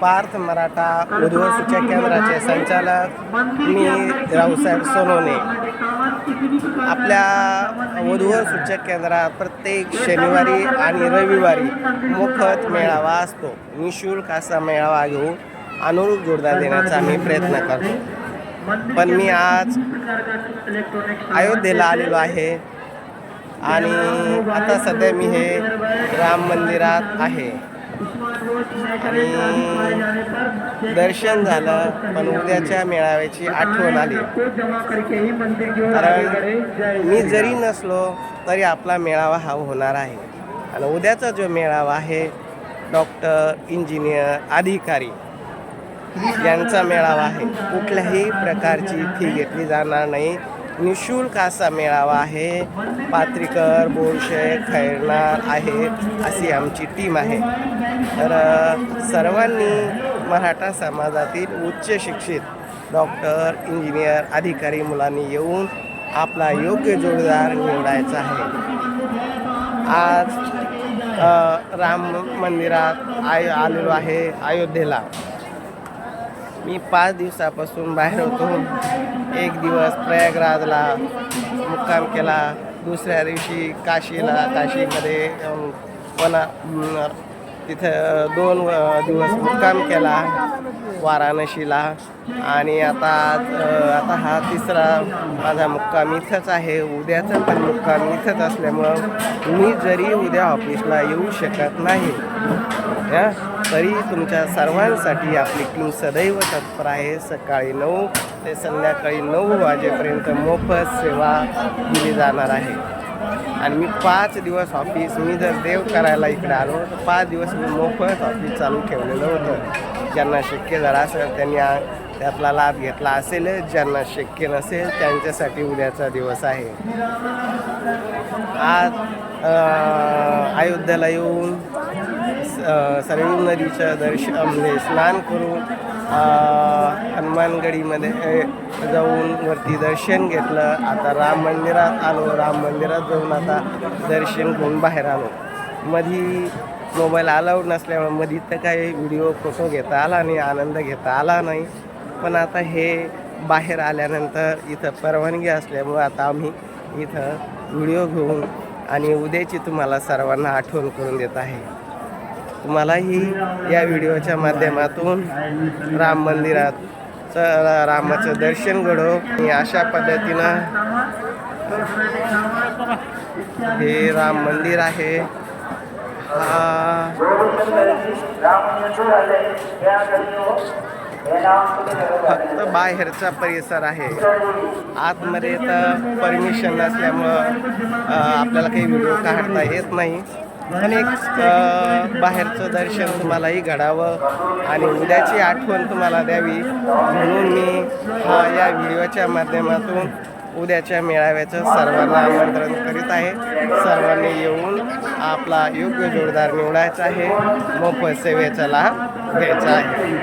पार्थ मराठा उद्योग सूचक केंद्राचे संचालक मी रावसाहेब सोनोने. आपल्या वधूवर सूचक केंद्रात प्रत्येक शनिवारी आणि रविवारी मोफत मेळावा असतो. निशुल्क असा मेळावा घेऊन अनुरूप जोडदार देण्याचा आम्ही प्रयत्न करतो. पण मी आज अयोध्येला आलेलो आहे आणि आता सध्या मी हे राम मंदिरात आहे. आणि दर्शन झालं पण उद्याच्या मेळाव्याची आठवण आली. कारण मी जरी नसलो तरी आपला मेळावा हा होणार आहे. आणि उद्याचा जो मेळावा आहे डॉक्टर इंजिनियर अधिकारी यांचा मेळावा आहे. कुठल्याही प्रकारची फी घेतली जाणार नाही. निशुल्क असा मेळावा आहे. पात्रिकर बोरशे खैरनार आहेत अशी आमची टीम आहे. तर सर्वांनी मराठा समाजातील उच्च शिक्षित डॉक्टर इंजिनियर अधिकारी मुलांनी येऊन आपला योग्य जोडदार निवडायचा आहे. आज राम मंदिरात आय आलेलो आहे अयोध्येला. मी पाच दिवसापासून बाहेर होतो. एक दिवस प्रयागराजला मुक्काम केला. दुसऱ्या दिवशी काशीला काशीमध्ये पण तिथं दोन दिवस मुक्काम केला वाराणसीला. आणि आता आता हा तिसरा माझा मुक्काम इथंच आहे. उद्याचा पण मुक्काम इथंच असल्यामुळं मी जरी उद्या ऑफिसला येऊ शकत नाही या तरी तुमच्या सर्वांसाठी आपली टीम सदैव तत्पर आहे. सकाळी नऊ ते संध्याकाळी नऊ वाजेपर्यंत मोफत सेवा दिली जाणार आहे. आणि मी पाच दिवस ऑफिस मी जर देव करायला इकडे आलो तर पाच दिवस मी मोफत ऑफिस चालू ठेवलेलं होतं. ज्यांना शक्य झालं असेल त्यांनी त्यातला लाभ घेतला असेल ज्यांना शक्य नसेल त्यांच्यासाठी उद्याचा दिवस आहे. आज अयोध्याला अयोध्येला येऊन स- सरयू नदीचं दर्शन म्हणजे स्नान करून हनुमानगडीमध्ये जाऊन वरती दर्शन घेतलं. आता राम मंदिरात आलो. राम मंदिरात जाऊन आता दर्शन घेऊन बाहेर आलो. मधी मोबाईल अलाउड नसल्यामुळे मधी तर काही व्हिडिओ फोटो घेता आला नाही आनंद घेता आला नाही. पण आता हे बाहेर आल्यानंतर इथं परवानगी असल्यामुळं आता आम्ही इथं व्हिडिओ घेऊन आणि उद्याची तुम्हाला सर्वांना आठवण करून देत आहे. तुम्हालाही या व्हिडिओच्या माध्यमातून राम मंदिरात रामाचं दर्शन घडो. आणि अशा पद्धतीनं हे राम मंदिर आहे. फक्त बाहेरचा परिसर आहे. आतमध्ये तर परमिशन नसल्यामुळं आपल्याला काही व्हिडिओ काढता येत नाही. अनेक बाहेरचं दर्शन तुम्हालाही घडावं आणि उद्याची आठवण तुम्हाला द्यावी. म्हणून मी हा या व्हिडिओच्या माध्यमातून उद्याच्या मेळाव्याचं सर्वांना आमंत्रण करीत आहे. सर्वांनी येऊन आपला योग्य जोडदार निवडायचा आहे. मोफत सेवेचा लाभ घ्यायचा आहे.